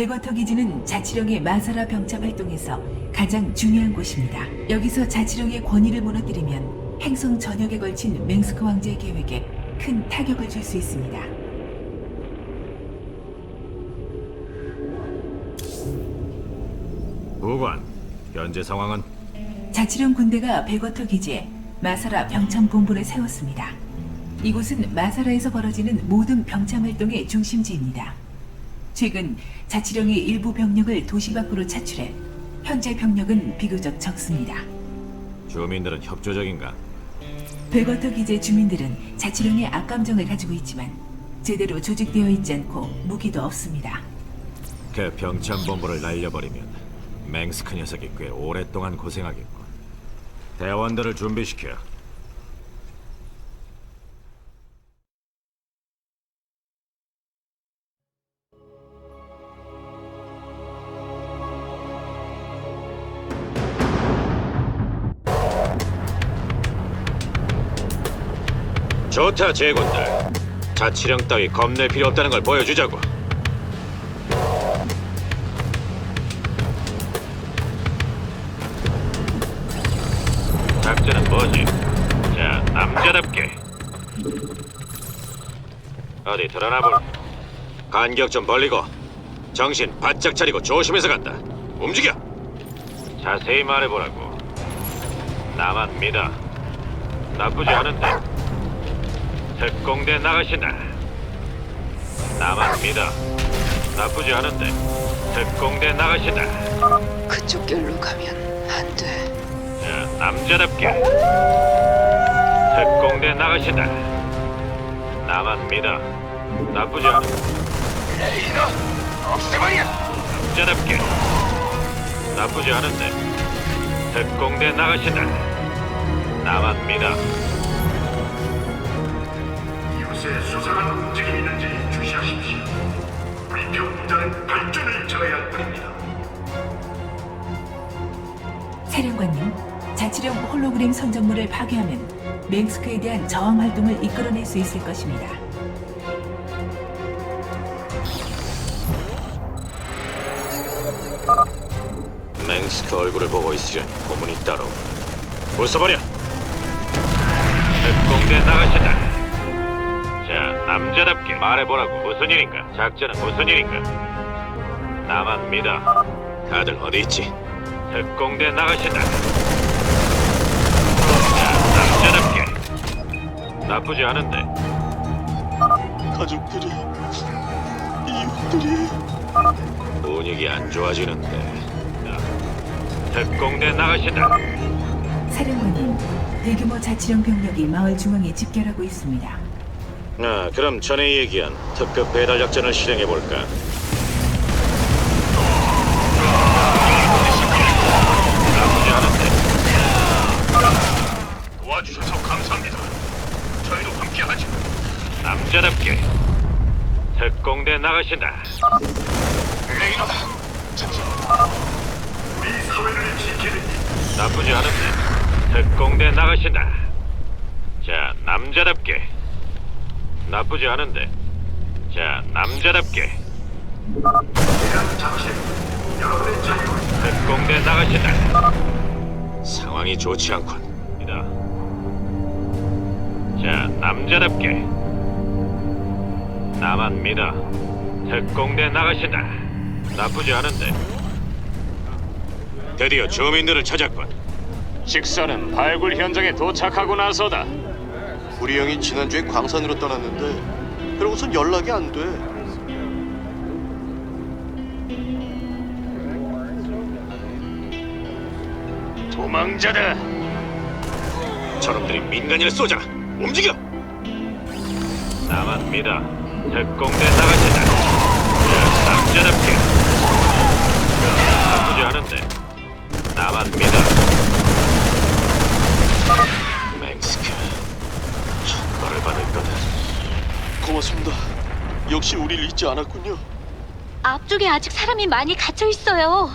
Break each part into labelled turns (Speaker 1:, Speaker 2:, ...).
Speaker 1: 백워터 기지는 자치령의 마사라 병참 활동에서 가장 중요한 곳입니다. 여기서 자치령의 권위를 무너뜨리면 행성 전역에 걸친 맹스크 왕제의 계획에 큰 타격을 줄 수 있습니다.
Speaker 2: 부관, 현재 상황은
Speaker 1: 자치령 군대가 백워터 기지에 마사라 병참 본부를 세웠습니다. 이곳은 마사라에서 벌어지는 모든 병참 활동의 중심지입니다. 최근 자치령이 일부 병력을 도시 밖으로 차출해 현재 병력은 비교적 적습니다.
Speaker 2: 주민들은 협조적인가?
Speaker 1: 백워터 기지의 주민들은 자치령의 악감정을 가지고 있지만 제대로 조직되어 있지 않고 무기도 없습니다.
Speaker 2: 그 병참 본부를 날려버리면 맹스크 녀석이 꽤 오랫동안 고생하겠군. 대원들을 준비시켜. 좋다, 제군들. 자치령 따위 겁낼 필요 없다는 걸 보여주자고. 작전은 뭐지? 자, 남자답게. 어디 드러나 볼. 간격 좀 벌리고 정신 바짝 차리고 조심해서 간다. 움직여. 자세히 말해보라고. 나만 믿어. 나쁘지 않은데. 특공대 나가신다. 나만 믿어. 나쁘지 않은데. 특공대 나가신다.
Speaker 3: 그쪽 길로 가면 안 돼.
Speaker 2: 자, 남자답게 특공대 나가신다. 나만 믿어. 나쁘지 않아. 남자답게 나쁘지 않은데 특공대 나가신다. 나만 믿어.
Speaker 4: 요새 수상한 움직임이 있는지 주시하십시오. 우리 병자는 발전을 저해야 할 뿐입니다.
Speaker 1: 사령관님, 자치령 홀로그램 선정물을 파괴하면 맹스크에 대한 저항 활동을 이끌어낼 수 있을 것입니다.
Speaker 2: 맹스크 얼굴을 보고 있으려니 고문이 따로. 웃어버려. 특공대 나가신다. 자, 남자답게 말해보라고. 무슨 일인가? 작전은 무슨 일인가? 나만 믿어. 다들 어디 있지? 특공대 나가신다. 자, 남자답게. 나쁘지 않은데.
Speaker 5: 가족들이 이웃들이
Speaker 2: 분위기 안 좋아지는데. 자, 특공대 나가신다.
Speaker 1: 사령관님, 대규모 자치령 병력이 마을 중앙에 집결하고 있습니다.
Speaker 2: 아, 그럼 전에 얘기한 특급 배달 작전을 실행해 볼까? 나쁘지 않은데.
Speaker 4: 도와주셔서 감사합니다. 저희도 함께하죠.
Speaker 2: 남자답게 특공대 나가신다.
Speaker 4: 레이너다. 우리 사회를 지키는
Speaker 2: 나쁘지 않은데. 특공대 나가신다. 자, 남자답게. 나쁘지 않은데. 자, 남자답게 특공대 나가신다. 상황이 좋지 않군. 이다. 자, 남자답게. 나만 믿어. 특공대 나가신다. 나쁘지 않은데. 드디어 주민들을 찾았군.
Speaker 6: 식사는 발굴 현장에 도착하고 나서다.
Speaker 5: 우리 형이 지난주에 광산으로 떠났는데 그러고선 연락이 안 돼.
Speaker 6: 도망자다.
Speaker 2: 저놈들이 민간인을 쏘자. 움직여. 믿어. 특공대 나가신다.
Speaker 5: 고맙습니다. 역시 우리를 잊지 않았군요.
Speaker 7: 앞쪽에 아직 사람이 많이 갇혀 있어요.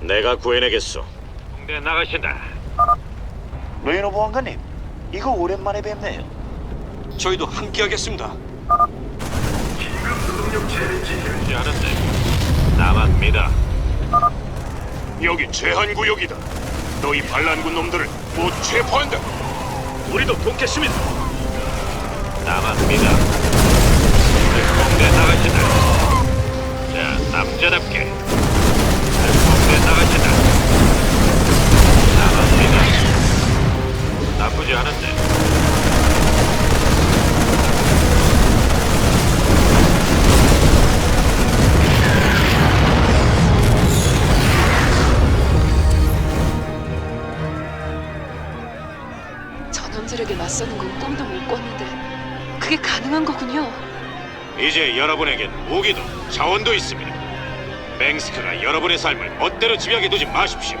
Speaker 2: 내가 구해내겠소. 특공대 나가신다.
Speaker 8: 레이너 보안관님, 이거 오랜만에 뵙네요.
Speaker 5: 저희도 함께 하겠습니다.
Speaker 4: 긴급 노동력 정체를 지키는
Speaker 2: 쉽지 않은데 남았습니다.
Speaker 6: 여기 제한 구역이다. 너희 반란군 놈들을 못 체포한다. 우리도 돕겠습니다.
Speaker 2: 남았습니다. 특공대 나가시다. 자, 남자답게. 특공대 나가시다. 남았습니다. 나쁘지 않은데.
Speaker 3: 저놈들에게 맞서는 건 꿈도 못 꿨는데 그게 가능한 거군요.
Speaker 2: 이제 여러분에겐 무기도 자원도 있습니다. 맹스크가 여러분의 삶을 멋대로 지배하게 두지 마십시오.